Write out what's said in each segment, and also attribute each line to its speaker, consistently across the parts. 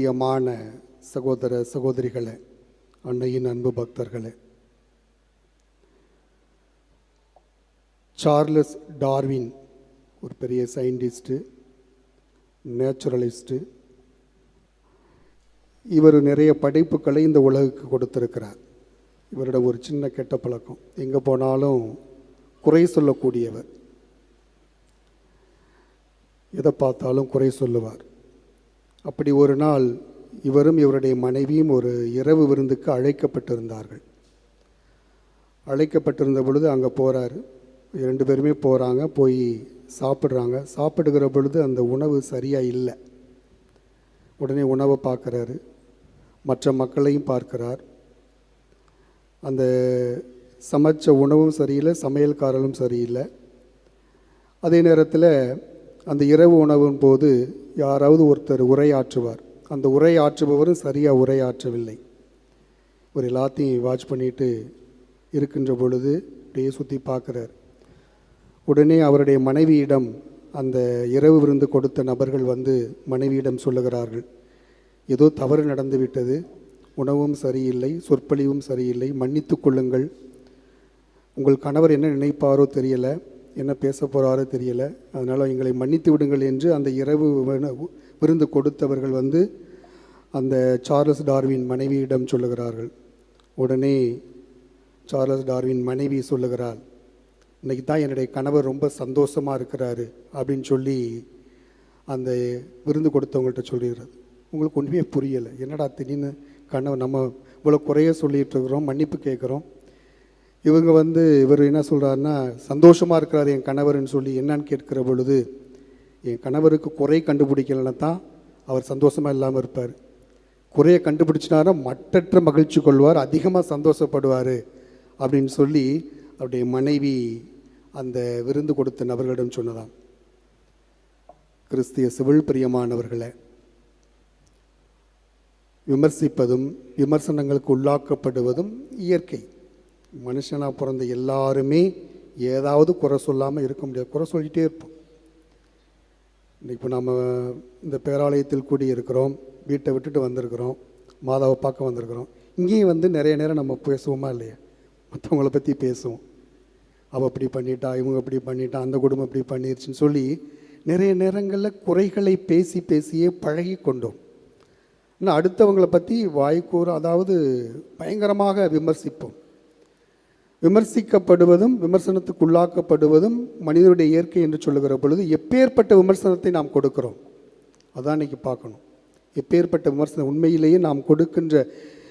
Speaker 1: பிரியமான சகோதர சகோதரிகளே அன்னையின் அன்பு பக்தர்களே. சார்லஸ் டார்வின் ஒரு பெரிய சயின்டிஸ்ட்டு நேச்சுரலிஸ்ட்டு இவர் நிறைய படைப்புகளை இந்த உலகுக்கு கொடுத்திருக்கிறார். இவரிடம் ஒரு சின்ன கெட்ட பழக்கம். எங்கே போனாலும் குறை சொல்லக்கூடியவர். எதை பார்த்தாலும் குறை சொல்லுவார். அப்படி ஒரு நாள் இவரும் இவருடைய மனைவியும் ஒரு இரவு விருந்துக்கு அழைக்கப்பட்டிருந்தார்கள். அழைக்கப்பட்டிருந்த பொழுது அங்கே போகிறாரு ரெண்டு பேருமே போகிறாங்க போய் சாப்பிட்றாங்க. சாப்பிடுகிற பொழுது அந்த உணவு சரியாக இல்லை. உடனே உணவை பார்க்குறாரு. மற்ற மக்களையும் பார்க்கிறார். அந்த சமைச்ச உணவும் சரியில்லை சமையல்காரலும் சரியில்லை. அதே நேரத்தில் அந்த இரவு உணவின் போது யாராவது ஒருத்தர் உரையாற்றுவார். அந்த உரையாற்றுபவரும் சரியாக உரையாற்றவில்லை. ஒரு எல்லாத்தையும் வாட்ச் பண்ணிட்டு இருக்கின்ற பொழுது அப்படியே சுற்றி பார்க்குறார். உடனே அவருடைய மனைவியிடம் அந்த இரவு விருந்து கொடுத்த நபர்கள் வந்து மனைவியிடம் சொல்லுகிறார்கள். ஏதோ தவறு நடந்துவிட்டது உணவும் சரியில்லை சொற்பொழிவும் சரியில்லை. மன்னித்து கொள்ளுங்கள். உங்கள் கணவர் என்ன நினைப்பாரோ தெரியலை. என்ன பேச போகிறாரோ தெரியல. அதனால் எங்களை மன்னித்து விடுங்கள் என்று அந்த இரவு விருந்து கொடுத்தவர்கள் வந்து அந்த சார்லஸ் டார்வின் மனைவியிடம் சொல்லுகிறார்கள். உடனே சார்லஸ் டார்வின் மனைவி சொல்லுகிறாள் இன்னைக்கு தான் என்னுடைய கணவர் ரொம்ப சந்தோஷமாக இருக்கிறாரு அப்படின்னு சொல்லி அந்த விருந்து கொடுத்தவங்கள்ட்ட சொல்லிடுறது. உங்களுக்கு ஒன்றுமே புரியலை. என்னடா திடீர்னு கணவர் நம்ம இவ்வளோ குறைய சொல்லிகிட்டு இருக்கிறோம் மன்னிப்பு கேட்குறோம். இவங்க வந்து இவர் என்ன சொல்கிறாருன்னா சந்தோஷமாக இருக்கிறார் என் கணவர்னு சொல்லி என்னன்னு கேட்கிற பொழுது என் கணவருக்கு குறை கண்டுபிடிக்கலன்னா தான் அவர் சந்தோஷமாக இல்லாமல் இருப்பார். குறையை கண்டுபிடிச்சினாரா மட்டற்ற மகிழ்ச்சி கொள்வார் அதிகமாக சந்தோஷப்படுவார் அப்படின்னு சொல்லி அவருடைய மனைவி அந்த விருந்து கொடுத்த நபர்களிடம் சொன்னதாம். கிறிஸ்திய சிவில் பிரியமானவர்களை விமர்சிப்பதும் விமர்சனங்களுக்கு உள்ளாக்கப்படுவதும் இயற்கை. மனுஷனாக பிறந்த எல்லாருமே ஏதாவது குறை சொல்லாமல் இருக்க முடியாது. குறை சொல்லிகிட்டே இருப்போம். இப்போ நம்ம இந்த பேராலயத்தில் கூடி இருக்கிறோம் வீட்டை விட்டுட்டு வந்திருக்கிறோம். மாதாவை பார்க்க வந்திருக்கிறோம். இங்கேயும் வந்து நிறைய நேரம் நம்ம பேசுவோமா இல்லையா? மற்றவங்கள பற்றி பேசுவோம். அவள் அப்படி பண்ணிட்டா இவங்க அப்படி பண்ணிட்டா அந்த குடும்பம் இப்படி பண்ணிருச்சுன்னு சொல்லி நிறைய நேரங்களில் குறைகளை பேசி பேசியே பழகி கொண்டோம். இன்னும் அடுத்தவங்களை பற்றி வாய்க்கூற அதாவது பயங்கரமாக விமர்சிப்போம். விமர்சிக்கப்படுவதும் விமர்சனத்துக்குள்ளாக்கப்படுவதும் மனிதனுடைய இயற்கை என்று சொல்லுகிற பொழுது எப்பேற்பட்ட விமர்சனத்தை நாம் கொடுக்கிறோம். அதான் இன்னைக்கு பார்க்கணும். எப்பேற்பட்ட விமர்சனம் உண்மையிலேயே நாம் கொடுக்கின்ற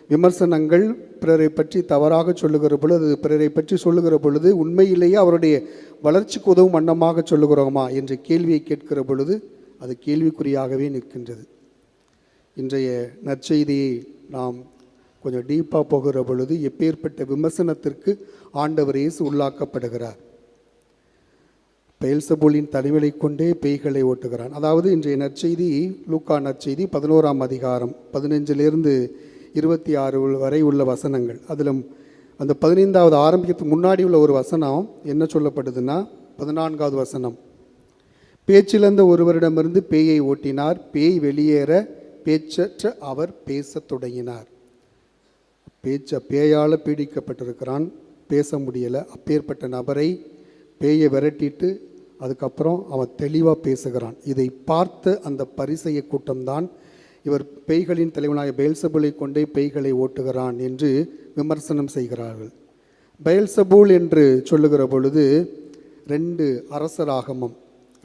Speaker 1: விமர்சனங்கள் பிறரை பற்றி தவறாக சொல்லுகிற பொழுது பிறரை பற்றி சொல்லுகிற பொழுது உண்மையிலேயே அவருடைய வளர்ச்சிக்கு உதவும் வண்ணமாக சொல்லுகிறோமா என்ற கேள்வியை கேட்கிற பொழுது அது கேள்விக்குறியாகவே நிற்கின்றது. இன்றைய நற்செய்தியை நாம் கொஞ்சம் டீப்பாக போகிற பொழுது எப்பேற்பட்ட விமர்சனத்திற்கு ஆண்டவர் இயேசு உள்ளாக்கப்படுகிறார். பெயல்சபூலின் தலைவலை கொண்டே பேய்களை ஓட்டுகிறான். அதாவது இன்றைய நற்செய்தி லூக்கா நற்செய்தி பதினோராம் அதிகாரம் பதினஞ்சிலிருந்து இருபத்தி ஆறு வரை உள்ள வசனங்கள். அதில் அந்த பதினைந்தாவது ஆரம்பிக்கிறதுக்கு முன்னாடி உள்ள ஒரு வசனம் என்ன சொல்லப்படுதுன்னா பதினான்காவது வசனம். பேச்சிழந்த ஒருவரிடமிருந்து பேயை ஓட்டினார். பேய் வெளியேற பேச்சற்ற அவர் பேசத் தொடங்கினார். பேச்ச பேயால் பீடிக்கப்பட்டிருக்கிறான். பேச முடியலை. அப்பேற்பட்ட நபரை பேயை விரட்டிட்டு அதுக்கப்புறம் அவன் தெளிவாக பேசுகிறான். இதை பார்த்த அந்த பரிசெய கூட்டம்தான் இவர் பேய்களின் தலைவனாக பெயல்சபூலை கொண்டே பேய்களை ஓட்டுகிறான் என்று விமர்சனம் செய்கிறார்கள். பெயல்சபூல் என்று சொல்லுகிற பொழுது ரெண்டு அரசராகமம்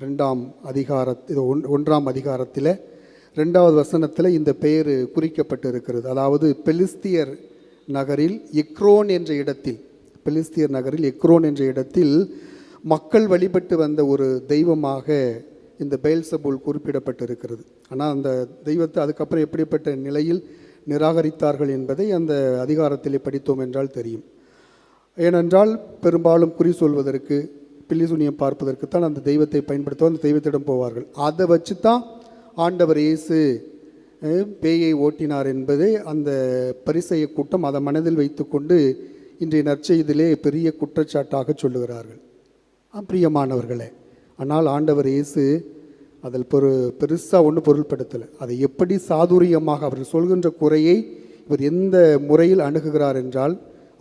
Speaker 1: ரெண்டாம் அதிகார இது ஒன்- ஒன்றாம் அதிகாரத்தில் ரெண்டாவது வசனத்தில் இந்த பெயர் குறிக்கப்பட்டு இருக்கிறது அதாவது பெலிஸ்தியர் நகரில் எக்ரோன் என்ற இடத்தில் பெலிஸ்தியர் நகரில் எக்ரோன் என்ற இடத்தில் மக்கள் வழிபட்டு வந்த ஒரு தெய்வமாக இந்த பெயல்சபூல் குறிப்பிடப்பட்டிருக்கிறது. ஆனால் அந்த தெய்வத்தை அதுக்கப்புறம் எப்படிப்பட்ட நிலையில் நிராகரித்தார்கள் என்பதை அந்த அதிகாரத்திலே படித்தோம் என்றால் தெரியும். ஏனென்றால் பெரும்பாலும் குறி சொல்வதற்கு பில்லிசுனியம் பார்ப்பதற்குத்தான் அந்த தெய்வத்தை பயன்படுத்துவோம் அந்த தெய்வத்திடம் போவார்கள். அதை வச்சு தான் ஆண்டவர் இயேசு பேயை ஓட்டினார் என்பதை அந்த பரிசெய கூட்டம் அதை மனதில் வைத்துக்கொண்டு இன்றைய நற்செய்திலே பெரிய குற்றச்சாட்டாக சொல்லுகிறார்கள். பிரியமானவர்களே ஆனால் ஆண்டவர் இயேசு அதில் பொரு பெருசாக ஒன்றும் பொருள்படுத்தலை. அதை எப்படி சாதுரியமாக அவர் சொல்கின்ற குறையை இவர் எந்த முறையில் அணுகுகிறார் என்றால்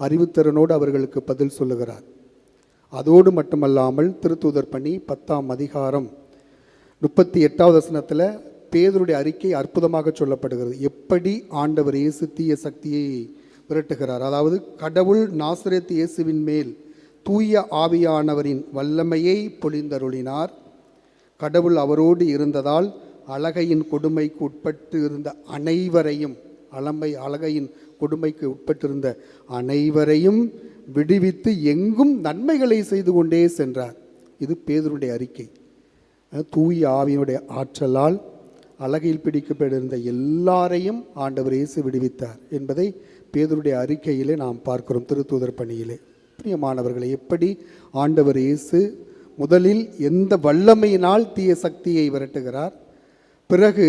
Speaker 1: அறிவுத்திறனோடு அவர்களுக்கு பதில் சொல்லுகிறார். அதோடு மட்டுமல்லாமல் திருத்தூதர் பணி பத்தாம் அதிகாரம் முப்பத்தி எட்டாவது வசனத்தில் பேதருடைய அறிக்கை அற்புதமாக சொல்லப்படுகிறது. எப்படி ஆண்டவர் இயேசு தீய சக்தியை விரட்டுகிறார்? அதாவது கடவுள் நாசரேத் இயேசுவின் மேல் தூய ஆவியானவரின் வல்லமையை பொழிந்தருளினார். கடவுள் அவரோடு இருந்ததால் அழகையின் கொடுமைக்கு உட்பட்டு இருந்த அனைவரையும் அலமை அழகையின் கொடுமைக்கு உட்பட்டிருந்த அனைவரையும் விடுவித்து எங்கும் நன்மைகளை செய்து கொண்டே சென்றார். இது பேதருடைய அறிக்கை. தூய ஆவியினுடைய ஆற்றலால் அழகில் பிடிக்கப்பட்டிருந்த எல்லாரையும் ஆண்டவர் இயேசு விடுவித்தார் என்பதை பேதருடைய அறிக்கையிலே நாம் பார்க்கிறோம் திருத்தூதர் பணியிலே. பிரியமானவர்களை எப்படி ஆண்டவர் இயேசு முதலில் எந்த வல்லமையினால் தீய சக்தியை விரட்டுகிறார் பிறகு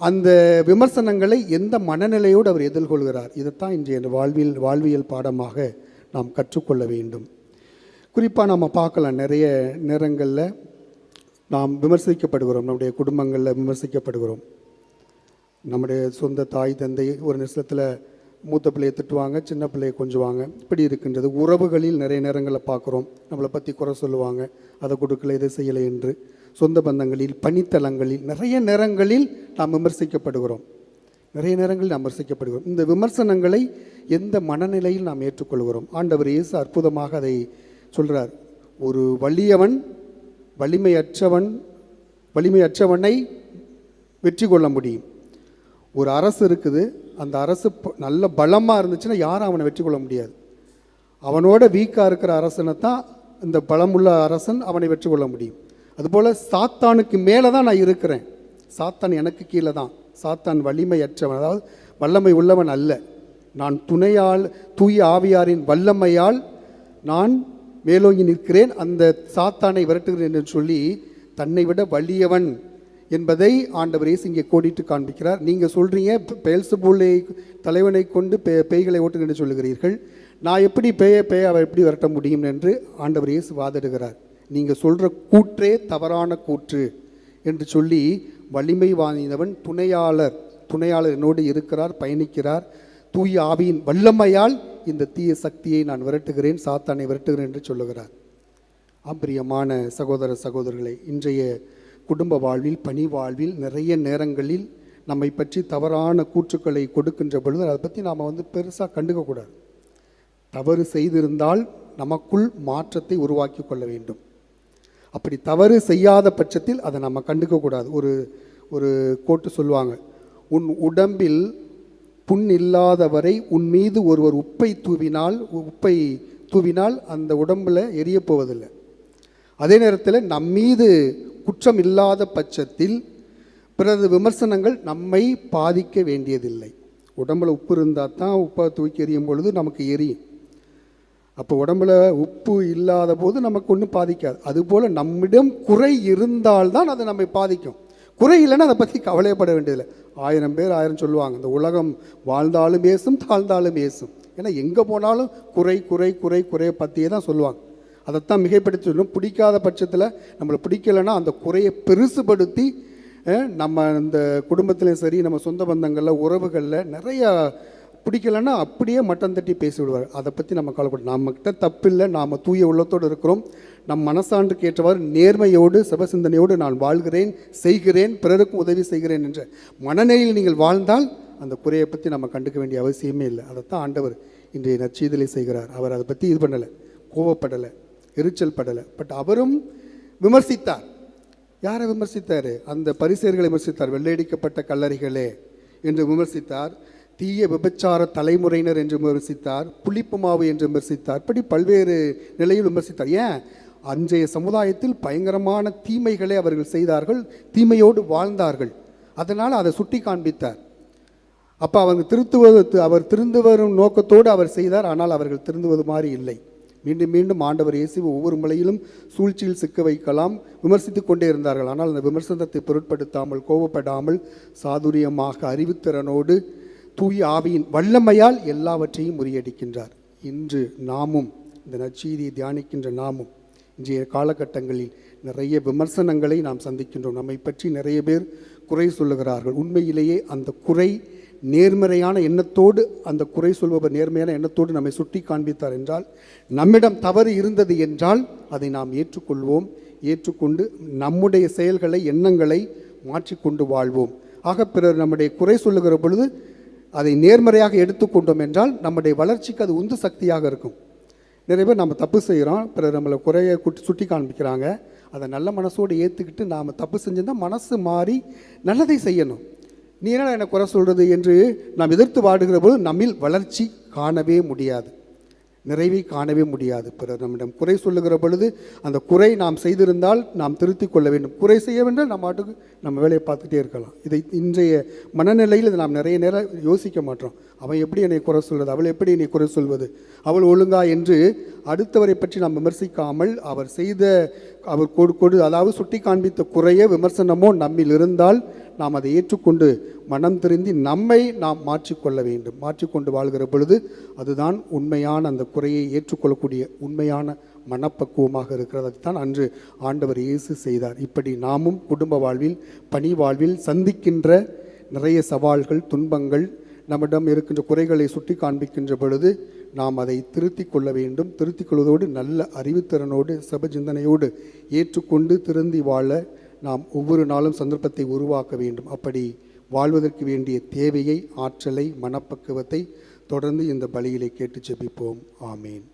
Speaker 1: அந்த விமர்சனங்களை எந்த மனநிலையோடு அவர் எதிர்கொள்கிறார் இதைத்தான் இன்றைய வாழ்வில் வாழ்வியல் பாடமாக நாம் கற்றுக்கொள்ள வேண்டும். குறிப்பாக நம்ம பார்க்கலாம் நிறைய நேரங்களில் நாம் விமர்சிக்கப்படுகிறோம். நம்முடைய குடும்பங்களில் விமர்சிக்கப்படுகிறோம். நம்முடைய சொந்த தாய் தந்தை ஒரு நிமிஷத்தில் மூத்த பிள்ளையை திட்டுவாங்க சின்ன பிள்ளையை கொஞ்சுவாங்க. இப்படி இருக்கின்றது. உறவுகளில் நிறைய நேரங்களில் பார்க்குறோம் நம்மளை பற்றி குறை சொல்லுவாங்க. அதை கொடுக்கல இதை செய்யலை என்று. சொந்த பந்தங்களில் பணித்தளங்களில் நிறைய நேரங்களில் நாம் விமர்சிக்கப்படுகிறோம். நிறைய நேரங்களில் நாம் விமர்சிக்கப்படுகிறோம். இந்த விமர்சனங்களை எந்த மனநிலையில் நாம் ஏற்றுக்கொள்கிறோம்? ஆண்டவர் இயேசு அற்புதமாக அதை சொல்கிறார் ஒரு வலியவன் வலிமையற்றவன் வலிமையற்றவனை வெற்றி கொள்ள முடியும். ஒரு அரசு இருக்குது. அந்த அரசு நல்ல பலமாக இருந்துச்சுன்னா யாரும் அவனை வெற்றி கொள்ள முடியாது. அவனோட வீக்காக இருக்கிற அரசனை தான் இந்த பலமுள்ள அரசன் அவனை வெற்றி கொள்ள முடியும். அதுபோல் சாத்தானுக்கு மேலே தான் நான் இருக்கிறேன். சாத்தான் எனக்கு கீழே தான் சாத்தான் வலிமையற்றவன். அதாவது வல்லமை உள்ளவன் அல்ல. நான் துணையால் தூய ஆவியாரின் வல்லமையால் நான் மேலோங்கி நிற்கிறேன் அந்த சாத்தானை விரட்டுகிறேன் என்று சொல்லி தன்னை விட வலியவன் என்பதை ஆண்டவர் இயேசு இங்கே கோடிட்டு காண்பிக்கிறார். நீங்கள் சொல்கிறீங்க பெயல்சபூலை தலைவனை கொண்டு பே பேய்களை ஓட்டுங்க சொல்லுகிறீர்கள். நான் எப்படி பேய பேய அவர் எப்படி விரட்ட முடியும் என்று ஆண்டவர் இயேசு வாதிடுகிறார். நீங்கள் சொல்கிற கூற்றே தவறான கூற்று என்று சொல்லி வலிமை வாய்ந்தவன் துணையாளர் துணையாளர் என்னோடு இருக்கிறார் பயணிக்கிறார். தூய ஆவியின் வல்லமையால் இந்த தீய சக்தியை நான் விரட்டுகிறேன் சாத்தானை விரட்டுகிறேன் என்று சொல்லுகிறார். ஆம்பிரியமான சகோதர சகோதரர்களை இன்றைய குடும்ப வாழ்வில் பணி வாழ்வில் நிறைய நேரங்களில் நம்மை பற்றி தவறான கூற்றுக்களை கொடுக்கின்ற பொழுது அதை பற்றி நாம் வந்து பெருசாக கண்டுக்கக்கூடாது தவறு செய்திருந்தால் நமக்குள் மாற்றத்தை உருவாக்கி கொள்ள வேண்டும். அப்படி தவறு செய்யாத பட்சத்தில் அதை நம்ம கண்டுக்கக்கூடாது ஒரு ஒரு கோட்டு சொல்லுவாங்க உன் உடம்பில் புண் இல்லாதவரை உன் மீது ஒருவர் உப்பை தூவினால் உப்பை தூவினால் அந்த உடம்புல எரியப் போவதில்லை. அதே நேரத்தில் நம்மீது குற்றம் இல்லாத பட்சத்தில் பிறகு விமர்சனங்கள் நம்மை பாதிக்க வேண்டியதில்லை. உடம்புல உப்பு இருந்தால் தான் உப்பை தூக்கி எறியும் பொழுது நமக்கு எரியும். அப்போ உடம்புல உப்பு இல்லாத போது நமக்கு ஒன்றும் பாதிக்காது. அதுபோல் நம்மிடம் குறை இருந்தால்தான் அது நம்மை பாதிக்கும். குறை இல்லைன்னா அதை பற்றி கவலையப்பட வேண்டியதில்லை. ஆயிரம் பேர் ஆயிரம் சொல்லுவாங்க. இந்த உலகம் வாழ்ந்தாலும் பேசும் தாழ்ந்தாலும் பேசும் ஏன்னா எங்கே போனாலும் குறை குறை குறை குறையை பற்றியே தான் சொல்லுவாங்க. அதைத்தான் மிகைப்படுத்தி சொல்லணும் பிடிக்காத பட்சத்தில் நம்மளை பிடிக்கலைன்னா அந்த குறையை பெருசுபடுத்தி நம்ம இந்த குடும்பத்திலையும் சரி நம்ம சொந்த பந்தங்களில் உறவுகளில் நிறையா பிடிக்கலன்னா அப்படியே மட்டம் தட்டி பேசி விடுவார் அதை பற்றி நம்ம கவலைப்படும் நம்மக்கிட்ட தப்பில்லை. நாம் தூய உள்ளத்தோடு இருக்கிறோம். நம் மனசாண்டுக்கு ஏற்றவாறு நேர்மையோடு சிவசிந்தனையோடு நான் வாழ்கிறேன் செய்கிறேன் பிறருக்கும் உதவி செய்கிறேன் என்ற மனநிலையில் நீங்கள் வாழ்ந்தால் அந்த குறையை பற்றி நம்ம கண்டுக்க வேண்டிய அவசியமே இல்லை. அதைத்தான் ஆண்டவர் இன்றைய நச்சீதலை செய்கிறார். அவர் அதை பற்றி இது பண்ணலை கோவப்படலை எரிச்சல் படலை. பட் அவரும் விமர்சித்தார். யாரை விமர்சித்தார்? அந்த பரிசேர்களை விமர்சித்தார். வெள்ளையடிக்கப்பட்ட கல்லறைகளே என்று விமர்சித்தார். தீய விபச்சார தலைமுறையினர் என்று விமர்சித்தார். புளிப்பு மாவு என்று விமர்சித்தார். இப்படி பல்வேறு நிலையில் விமர்சித்தார். ஏன்? அன்றைய சமுதாயத்தில் பயங்கரமான தீமைகளை அவர்கள் செய்தார்கள் தீமையோடு வாழ்ந்தார்கள். அதனால் அதை சுட்டி காண்பித்தார். அப்போ அவங்க திருத்துவது அவர் திருந்து வரும் நோக்கத்தோடு அவர் செய்தார் ஆனால் அவர்கள் திருந்துவது மாதிரி இல்லை. மீண்டும் மீண்டும் ஆண்டவர் இயேசு ஒவ்வொரு முறையிலும் சூழ்ச்சியில் சிக்க வைக்கலாம் விமர்சித்து கொண்டே இருந்தார்கள். ஆனால் அந்த விமர்சனத்தை பொருட்படுத்தாமல் கோபப்படாமல் சாதுரியமாக அறிவுத்திறனோடு தூய் ஆவியின் வல்லமையால் எல்லாவற்றையும் முறியடிக்கின்றார். இன்று நாமும் இந்த நச்செய்தியை தியானிக்கின்ற நாமும் இன்றைய காலகட்டங்களில் நிறைய விமர்சனங்களை நாம் சந்திக்கின்றோம். நம்மை பற்றி நிறைய பேர் குறை சொல்லுகிறார்கள். உண்மையிலேயே அந்த குறை நேர்மறையான எண்ணத்தோடு அந்த குறை சொல்பவர் நேர்மையான எண்ணத்தோடு நம்மை சுட்டி காண்பித்தார் என்றால் நம்மிடம் தவறு இருந்தது என்றால் அதை நாம் ஏற்றுக்கொள்வோம். ஏற்றுக்கொண்டு நம்முடைய செயல்களை எண்ணங்களை மாற்றிக்கொண்டு வாழ்வோம். ஆக பிறர் நம்முடைய குறை சொல்லுகிற பொழுது அதை நேர்மறையாக எடுத்துக்கொண்டோம் என்றால் நம்முடைய வளர்ச்சிக்கு அது உந்து சக்தியாக இருக்கும். நிறைய பேர் நம்ம தப்பு செய்கிறோம் பிறர் நம்மளை குறைய குட்டி சுட்டி காண்பிக்கிறாங்க. அதை நல்ல மனசோடு ஏற்றுக்கிட்டு நாம் தப்பு செஞ்சிருந்தால் மனசு மாறி நல்லதை செய்யணும். நீ என்ன என்னை குறை சொல்கிறது என்று நாம் எதிர்த்து வாடுகிற போது நம்மில் வளர்ச்சி காணவே முடியாது. நிறைவை காணவே முடியாது. பிறர் நம்மிடம் குறை சொல்லுகிற பொழுது அந்த குறை நாம் செய்திருந்தால் நாம் திருத்திக் கொள்ள வேண்டும். குறை செய்ய வேண்டும் நம்ம பாட்டுக்கு நம்ம வேலையை பார்த்துட்டே இருக்கலாம். இதை இன்றைய மனநிலையில் இதை நாம் நிறைய நேரம் யோசிக்க மாட்டோம். அவன் எப்படி என்னை குறை சொல்வது? அவள் எப்படி என்னை குறை சொல்வது? அவள் ஒழுங்கா என்று அடுத்தவரை பற்றி நாம் விமர்சிக்காமல் அவர் செய்த அவர் கொடு கொடு அதாவது சுட்டி காண்பித்த குறைய விமர்சனமோ நம்மில் இருந்தால் நாம் அதை ஏற்றுக்கொண்டு மனம் திருந்தி நம்மை நாம் மாற்றிக்கொள்ள வேண்டும். மாற்றிக்கொண்டு வாழ்கிற பொழுது அதுதான் உண்மையான அந்த குறையை ஏற்றுக்கொள்ளக்கூடிய உண்மையான மனப்பக்குவமாக இருக்கிறது. அதுதான் அன்று ஆண்டவர் இயேசு செய்தார். இப்படி நாமும் குடும்ப வாழ்வில் பணி வாழ்வில் சந்திக்கின்ற நிறைய சவால்கள் துன்பங்கள் நம்மிடம் இருக்கின்ற குறைகளை சுட்டி காண்பிக்கின்ற பொழுது நாம் அதை திருத்திக் கொள்ள வேண்டும். திருத்திக் கொள்வதோடு நல்ல அறிவுத்திறனோடு சபசிந்தனையோடு ஏற்றுக்கொண்டு திருந்தி வாழ நாம் ஒவ்வொரு நாளும் சந்தர்ப்பத்தை உருவாக்க வேண்டும். அப்படி வாழ்வதற்கு வேண்டிய தேவையை ஆற்றலை மனப்பக்குவத்தை தொடர்ந்து இந்த பலியிலே கேட்டு ஜெபிப்போம் ஆமேன்.